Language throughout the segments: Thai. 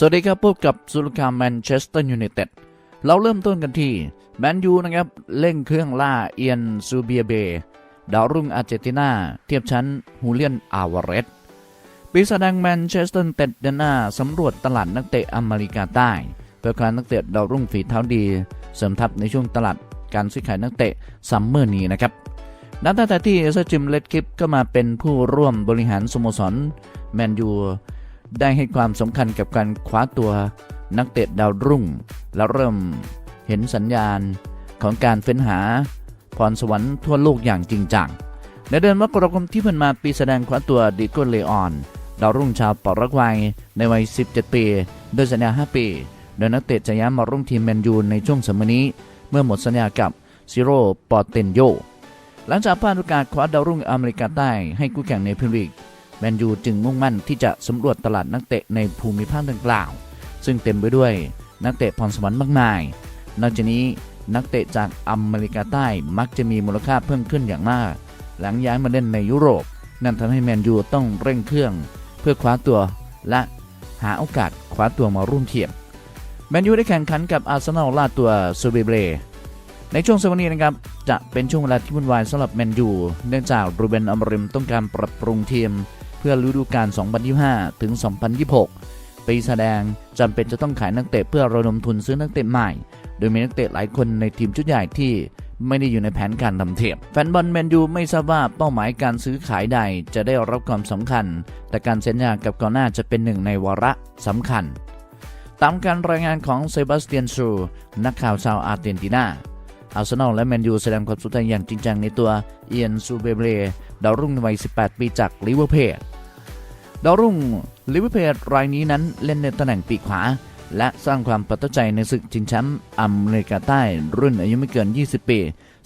สวัสดีครับพบกับสุลกาแมนเชสเตอร์ยูไนเต็ดเราเริ่มต้นกันที่แมนยูนะครับเร่งเครื่องล่าเอียนซูเบียเบดาวรุ่งอาร์เจนตินา เทียบชั้นฮูเลียนอาวาเรสปีศาจแดงแมนเชสเตอร์เต็ดเดนหน้าสำรวจตลาดนักเตะอเมริกาใต้เพื่อการนักเตะดาวรุ่งฝีเท้าดี เสริมทัพในช่วงตลาดการซื้อขายนักเตะซัมเมอร์นี้นะครับนับตั้งแต่ที่เอซจิมเลดกิฟก็มาเป็นผู้ร่วมบริหารสโมสรแมนยู ได้ให้ความสำคัญกับการคว้าตัวนักเตะดาวรุ่ง แล้วเริ่มเห็นสัญญาณของการเฟ้นหาพรสวรรค์ทั่วโลกอย่างจริงจัง ในเดือนมกราคมที่ผ่านมาปีแสดงคว้าตัวดิโกเลออน ดาวรุ่งชาวปารากวัยในวัย 17 ปี โดยสัญญา 5 ปี โดยนักเตะจะย้ายมาร่วมทีมแมนยูในช่วงสมัยนี้ เมื่อหมดสัญญากับซิโร่ปอเตนโย หลังจากพลาดโอกาสคว้าดาวรุ่งอเมริกาใต้ให้คู่แข่งในพรีเมียร์ลีก แมนยูจึงมุ่งมั่นที่จะสำรวจตลาดนักเตะในภูมิภาคดังกล่าว ซึ่งเต็มไปด้วยนักเตะพรสวรรค์มากมาย นอกจากนี้นักเตะจากอเมริกาใต้มักจะมีมูลค่าเพิ่มขึ้นอย่างมาก หลังย้ายมาเล่นในยุโรป นั่นทำให้แมนยูต้องเร่งเครื่อง เพื่อคว้าตัวและหาโอกาสคว้าตัวมาร่วมทีมแมนยูได้แข่งขันกับอาร์เซนอลล่าตัวซูเบเบรในช่วงสัปดาห์นี้นะครับจะเป็นช่วงเวลาที่วุ่นวายสำหรับแมนยูเนื่องจากรูเบนอมริมต้องการปรับปรุงทีม เพื่อฤดูกาล 2025 ถึง 2026 ปีแสดงจำเป็นจะต้องขายนักเตะเพื่อระดมทุนซื้อนักเตะใหม่ โดยมีนักเตะหลายคนในทีมชุดใหญ่ที่ไม่ได้อยู่ในแผนการทำเทียมแฟนบอลแมนยูไม่ทราบว่าเป้าหมายการซื้อขายใดจะได้รับความสำคัญ แต่การเซ็นสัญญากับกอน่าจะเป็นหนึ่งในวาระสำคัญ ตามการรายงานของเซบาสเตียนซูนักข่าวชาวอาร์เจนตินา อาร์เซนอลและแมนยูแสดงความสนใจอย่างจริงจังในตัวเอียนซูเบเบรดาวรุ่งในวัย 18 ปีจากลิเวอร์พูลดาวรุ่งลิเวอร์พูลรายนี้นั้นเล่นในตำแหน่งปีกขวา และสร้างความประทับใจในศึกชิงแชมป์อเมริกาใต้รุ่นอายุไม่เกิน 20 ปี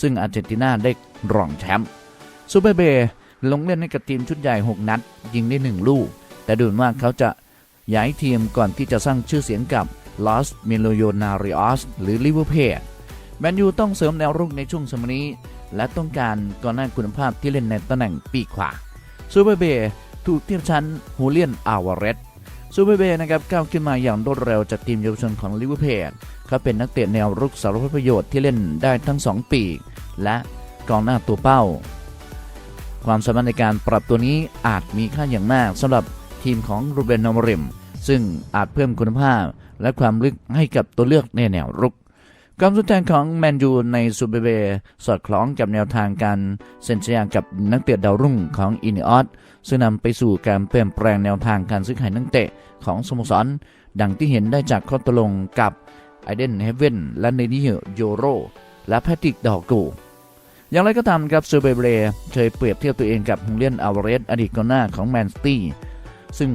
ซึ่งอาร์เจนตินาได้รองแชมป์ซูเบเบลงเล่นให้กับทีมชุดใหญ่ 6 นัด ยิงได้ 1 ลูก แต่ดูเหมือนว่าเขาจะย้ายทีมก่อนที่จะสร้างชื่อเสียงกับลอสมิโลโยนาริออสหรือลิเวอร์พูล แมนยูต้องเสริมแนวรุกในช่วงสมัยนี้ และต้องการกองหน้าคุณภาพที่เล่นในตำแหน่งปีกขวาซูเปอร์เบย์ถูกเทียบชั้นฮูเลียนอาวาเรสซูเปอร์เบย์นะครับก้าวขึ้นมาอย่างรวดเร็วจากทีมเยาวชนของลิเวอร์พูลเขาเป็นนักเตะแนวรุกสารพัดประโยชน์ที่เล่นได้ทั้ง 2 ปีก และกองหน้าตัวเป้า ความสามารถในการปรับตัวนี้อาจมีค่าอย่างมากสำหรับทีมของรูเบนนอมริม ซึ่งอาจเพิ่มคุณภาพและความลึกให้กับตัวเลือกในแนวรุก ความสนใจของแมนยูในซูเปอร์เบ สอดคล้องกับแนวทางการเซ็นสัญญากับนักเตะดาวรุ่งของอินิออสซึ่งนำไปสู่การเปลี่ยนแปลงแนวทางการซื้อขายนักเตะของสโมสร ดังที่เห็นได้จากข้อตกลงกับไอเดนเฮเวนและเนนิโยโร และแพทริกดอกกูอย่างไรก็ตามครับซูเปอร์เบย์เคยเปรียบเทียบตัวเองกับฮงเลียนอาวเรสอดีตกองหน้าของแมนสตี้ซึ่ง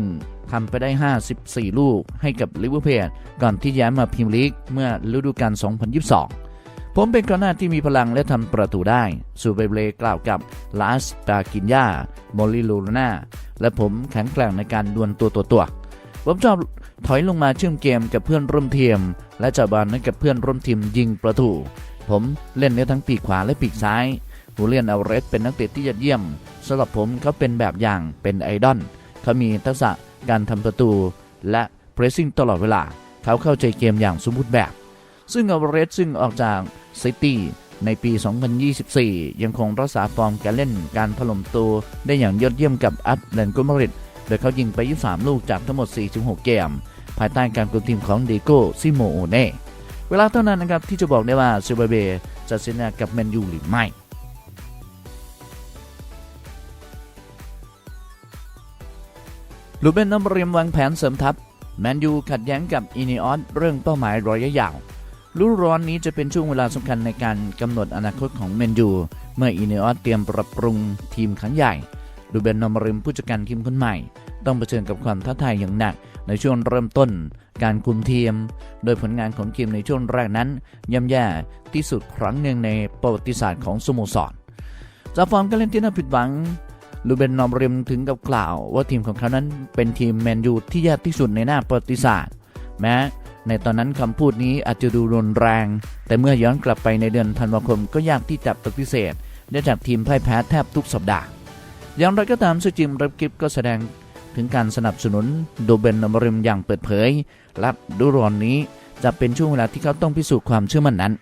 ทำไปได้ 54 ลูกให้กับลิเวอร์พูลก่อนที่ย้ายมาพรีเมียร์ลีกเมื่อฤดูกาล 2022 ผมเป็นกองหน้าที่มีพลังและทำประตูได้ซูเปเบเลกล่าวกับลาสตากินยาโมลิลูนาและผมแข็งแกร่งในการดวลตัวตัวตัวผมชอบถอยลงมาเชื่อมเกมกับเพื่อนร่วมทีม และจับบอลให้กับเพื่อนร่วมทีมยิงประตู ผมเล่นได้ทั้งปีกขวาและปีกซ้ายฮูเลียนอลเรสเป็นนักเตะที่ยอดเยี่ยมสำหรับผมเขาเป็นแบบอย่างเป็นไอดอล เขามีทักษะการทำประตู และเพรสซิ่งตลอดเวลา เขาเข้าใจเกมอย่างสมบูรณ์แบบ ซึ่งอ l เรสซึ่งออกจากซิตี้ในปี 2024 ยังคงรักษาฟอร์มการเล่นการถล่มตัวได้อย่างยอดเยี่ยมกับอัตแลนโกมาริดโดยเขายิงไป 23 ลูกจากทั้งหมด 4-6 เกม ภายใต้การคุมทีมของเดโก้ซิโมโอเน่ เวลาเท่านั้นนะครับที่จะบอกได้ว่าซูเปอร์เบย์จะเซ็นสัญญากับแมนยูหรือไม่ ลูเบนนอมเรียมวางแผนเสริมทัพ แมนยูขัดแย้งกับอินิออสเรื่องเป้าหมายระยะยาวฤดูร้อนนี้จะเป็นช่วงเวลาสำคัญในการกำหนดอนาคตของแมนยู เมื่ออินิออสเตรียมปรับปรุงทีมครั้งใหญ่ลูเบนนอมริมผู้จัดการทีมคนใหม่ ต้องเผชิญกับความท้าทายอย่างหนัก ในช่วงเริ่มต้น การคุมทีม โดยผลงานของทีมในช่วงแรกนั้นย่ำแย่ที่สุดครั้งหนึ่งในประวัติศาสตร์ของสโมสรจากฟอร์มการเล่นที่น่าผิดหวัง ลูเบนนอมเริมถึงกับกล่าวว่าทีมของเขานั้นเป็นทีมแมนยูที่แย่ที่สุดในหน้าประวัติศาสตร์ แม้ในตอนนั้นคำพูดนี้อาจจะดูรุนแรง แต่เมื่อย้อนกลับไปในเดือนธันวาคมก็ยากที่จะปฏิเสธเนื่องจากทีมพ่ายแพ้แทบทุกสัปดาห์ อย่างไรก็ตามซูจิมรับกิฟก็แสดงถึงการสนับสนุนโดเบนอมริมอย่างเปิดเผย และดูรอนนี้จะเป็นช่วงเวลาที่เขาต้องพิสูจน์ความเชื่อมั่นนั้น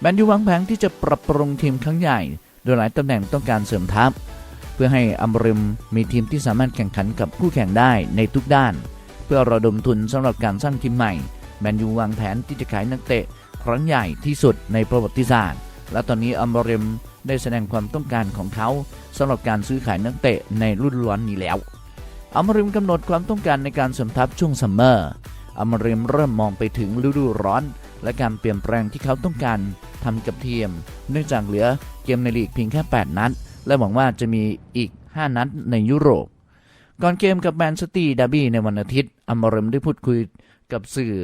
แมนยูวางแผนที่จะปรับปรุงทีมครั้งใหญ่ โดยหลายตำแหน่งต้องการเสริมทัพ เพื่อให้อัมริมมีทีมที่สามารถแข่งขันกับคู่แข่งได้ในทุกด้าน เพื่อระดมทุนสำหรับการสร้างทีมใหม่แมนยูวางแผนที่จะขายนักเตะครั้งใหญ่ที่สุดในประวัติศาสตร์ และตอนนี้อัมริมได้แสดงความต้องการของเขาสำหรับการซื้อขายนักเตะในรุ่นล้วนนี้แล้วอัมริมกำหนดความต้องการในการสมทัพช่วงซัมเมอร์อัมริมเริ่มมองไปถึงฤดูร้อน และการเปลี่ยนแปลงที่เขาต้องการทำกับทีม เนื่องจากเหลือเกมในลีกเพียงแค่ 8 นัด และหวังว่าจะมีอีก 5 นัดในยุโรป ก่อนเกมกับแมนซิตี้ดาร์บี้ในวันอาทิตย์อัมรมได้พูดคุยกับสื่อ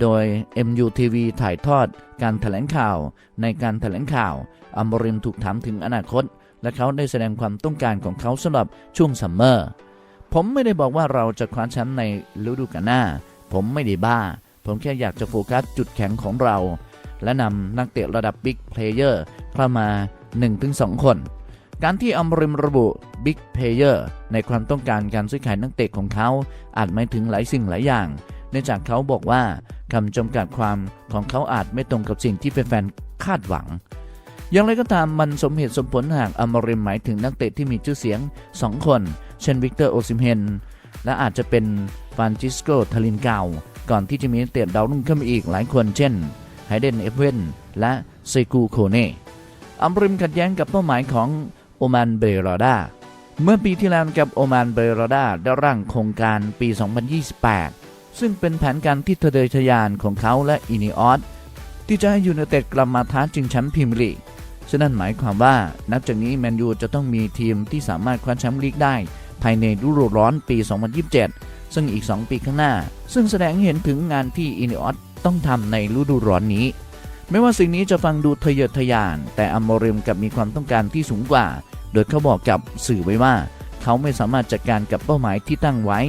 โดย MUTV ถ่ายทอดการแถลงข่าว ในการแถลงข่าวอัมริมถูกถามถึงอนาคต และเขาได้แสดงความต้องการของเขาสำหรับช่วงซัมเมอร์ ผมไม่ได้บอกว่าเราจะคว้าแชมป์ในฤดูกาลหน้า ผมไม่ได้บ้า ผมแค่อยากจะโฟกัสจุดแข็งของเรา และนำนักเตะระดับบิ๊กเพลเยอร์เข้ามา 1-2 คน การที่อัมริมระบุบิ๊กเพเยอร์ในความต้องการการซื้อขายนักเตะของเขาอาจหมายถึงหลายสิ่งหลายอย่าง เนื่องจากเขาบอกว่าคำจำกัดความของเขาอาจไม่ตรงกับสิ่งที่แฟนๆคาดหวัง อย่างไรก็ตามมันสมเหตุสมผลหากอัมริมหมายถึงนักเตะที่มีชื่อเสียง 2 คน เช่นวิกเตอร์โอซิมเฮนและอาจจะเป็นฟานซิสโกทาลินเกาก่อนที่จะมีนักเตะดาวรุ่งขึ้นมาอีกหลายคนเช่นไฮเดนเอฟเวนและเซกูโคเน่อัมริมขัดแย้งกับเป้าหมายของ โอมานเบรอดาเมื่อปีที่แล้วกับโอมานเบรอดาได้ร่างโครงการปี 2028 ซึ่งเป็นแผนการที่ทะเดยทะยานของเขาและอินิออสที่จะให้ยูไนเต็ดกลับมาท้าชิงแชมป์พรีเมียร์ลีกฉะนั้นหมายความว่านับจากนี้แมนยูจะต้องมีทีมที่สามารถคว้าแชมป์ลีกได้ ภายในฤดูร้อนปี 2027 ซึ่งอีก 2 ปีข้างหน้า ซึ่งแสดงให้เห็นถึงงานที่อินิออสต้องทำในฤดูร้อนนี้ ไม่ว่าสิ่งนี้จะฟังดูทะเยอทะยาน แต่อัมโมริมกับมีความต้องการที่สูงกว่า โดยเขาบอกกับสื่อไว้ว่า เขาไม่สามารถจัดการกับเป้าหมายที่ตั้งไว้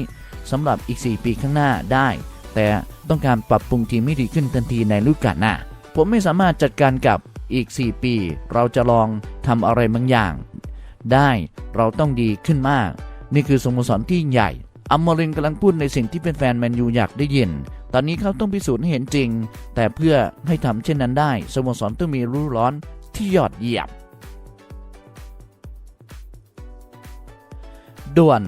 สำหรับอีก 4 ปีข้างหน้าได้ แต่ต้องการปรับปรุงทีมให้ดีขึ้นทันทีในฤดูกาลหน้า ผมไม่สามารถจัดการกับอีก 4 ปี เราจะลองทำอะไรบางอย่าง ได้เราต้องดีขึ้นมาก นี่คือสโมสรที่ใหญ่อัมโมรินกำลังพูดในสิ่งที่เป็นแฟนแมนยูอยากได้ยิน ตอนนี้เขาต้องพิสูจน์ให้เห็นจริง แต่เพื่อให้ทำเช่นนั้นได้สโมสรต้องมีรู้ร้อนที่ยอดเยี่ยมด่วน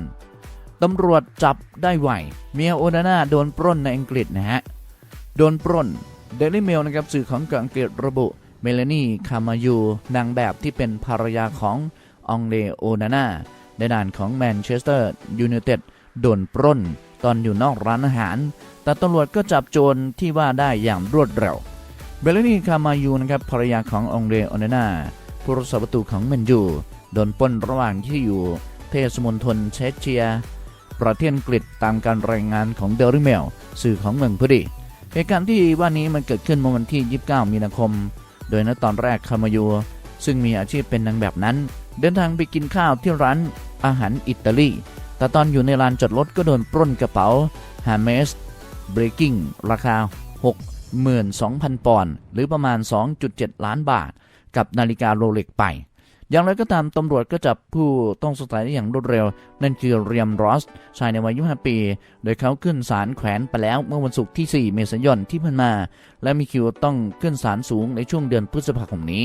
ตำรวจจับได้ไวเมียโอนาน่าโดนปล้นในอังกฤษนะฮะ โดนปล้นเดลิเมลนะครับสื่อของอังกฤษระบุเมลานีคามายูนางแบบที่เป็นภรรยาขององเลโอนาน่าในด่านของแมนเชสเตอร์ยูไนเต็ดโดนปล้น ตอนอยู่นอกร้านอาหาร แต่ตำรวจก็จับโจรที่ว่าได้อย่างรวดเร็ว เบลลานีคามายูนะครับภรรยาขององเลโอนนาผู้รักษาประตูของแมนยูโดนปล้นระหว่างที่อยู่เทศมณฑลเชสเชีย ประเทศอังกฤษตามการรายงานของเดลิเมลสื่อของเมืองพอดีเหตุการณ์ที่ว่านี้มันเกิดขึ้นเมื่อวันที่ 29 มีนาคม โดยณตอนแรกคามายูซึ่งมีอาชีพเป็นนางแบบนั้น เดินทางไปกินข้าวที่ร้านอาหารอิตาลี แต่ตอนอยู่ในลานจอดรถก็โดนปล้นกระเป๋า h a m e s Breaking ราคา 62,000 ปอนด์หรือประมาณ 2.7 ล้านบาท กับนาฬิกาโรเล็กไป อย่างไรก็ตามตำรวจก็จับผู้ต้องสงสัยได้อย่างรวดเร็ว นั่นคือเรียมรอส ชายในวัย 25 ปี โดยเขาขึ้นศาลแขวนไปแล้วเมื่อวันศุกร์ที่ 4 เมษายนที่ผ่านมา และมีคิวต้องขึ้นศาลสูงในช่วงเดือนพฤษภาคมนี้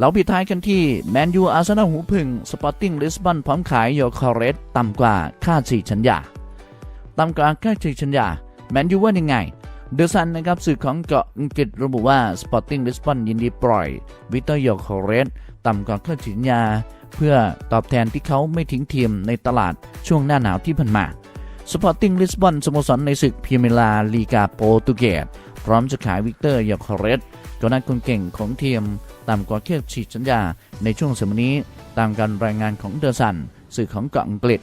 เราปิดท้ายกันที่แมนยูอาร์เซนอลหูพึ่งสปอร์ติ้งลิสบอนพร้อมขายโยคาเรสต่ำกว่าค่าฉีกสัญญาต่ำกว่าค่าฉีกสัญญาแมนยูว่ายังไงเดอะซันนะครับสื่อของเกาะอังกฤษระบุว่าสปอร์ติ้งลิสบอนยินดีปล่อยวิเตอร์โยคาเรสต่ำกว่าค่าฉีกสัญญา เพื่อตอบแทนที่เขาไม่ทิ้งทีมในตลาดช่วงหน้าหนาวที่ผ่านมาสปอร์ติ้งลิสบอนสโมสรในศึกพรีเมียร์ลาลีกาโปรตุเกส พร้อมจะขายวิกเตอร์โยคาเรสกอน้าคนเก่งของทีมต่ำกว่าแค่ฉีดสัญญาในช่วงสมัยนี้ ตามการรายงานของเดอะซันสื่อของเกาะอังกฤษ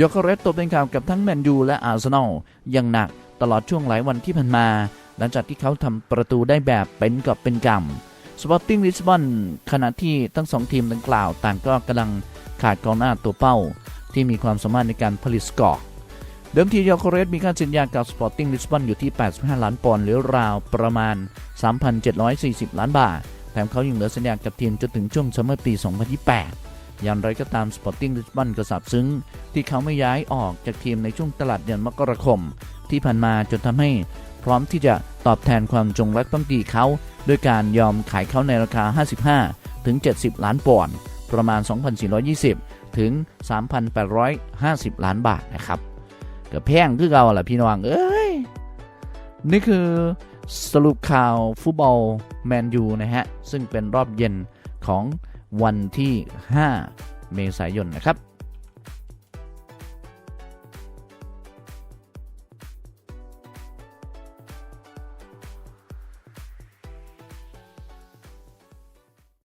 ยอคาเรสตกเป็นข่าวกับทั้งแมนยูและอาร์เซนอลอย่างหนักตลอดช่วงหลายวันที่ผ่านมา หลังจากที่เขาทำประตูได้แบบเป็นกอบเป็นกำสปอร์ติ้งลิสบอนขณะที่ทั้งสองทีมดังกล่าว ต่างก็กำลังขาดกองหน้าตัวเป้า ที่มีความสามารถในการผลิตสกอร์ เดิมทียอคาเรสมีค่าสัญญากับสปอร์ติ้งลิสบอนอยู่ที่ 85 ล้านปอนด์หรือราวประมาณ 3,740 ล้านบาท แถมเขายังเหลือสัญญากับทีมจนถึงช่วงซัมเมอร์ปี 2028 อย่างไรก็ตามสปอร์ติ้งลิสบอนก็สับซึ้ง ที่เขาไม่ย้ายออกจากทีมในช่วงตลาดเดือนมกราคม ที่ผ่านมาจนทำให้พร้อมที่จะตอบแทนความจงรักภักดีเขาด้วยการยอมขายเขาในราคา 55 ถึง 70 ล้านปอนด์ประมาณ 2,420 ถึง 3,850 ล้านบาทนะครับ ก็แพงคือเก่าล่ะพี่น้อง เอ้ย นี่คือสรุปข่าวฟุตบอลแมนยูนะฮะ ซึ่งเป็นรอบเย็นของวันที่ 5 เมษายนนะครับ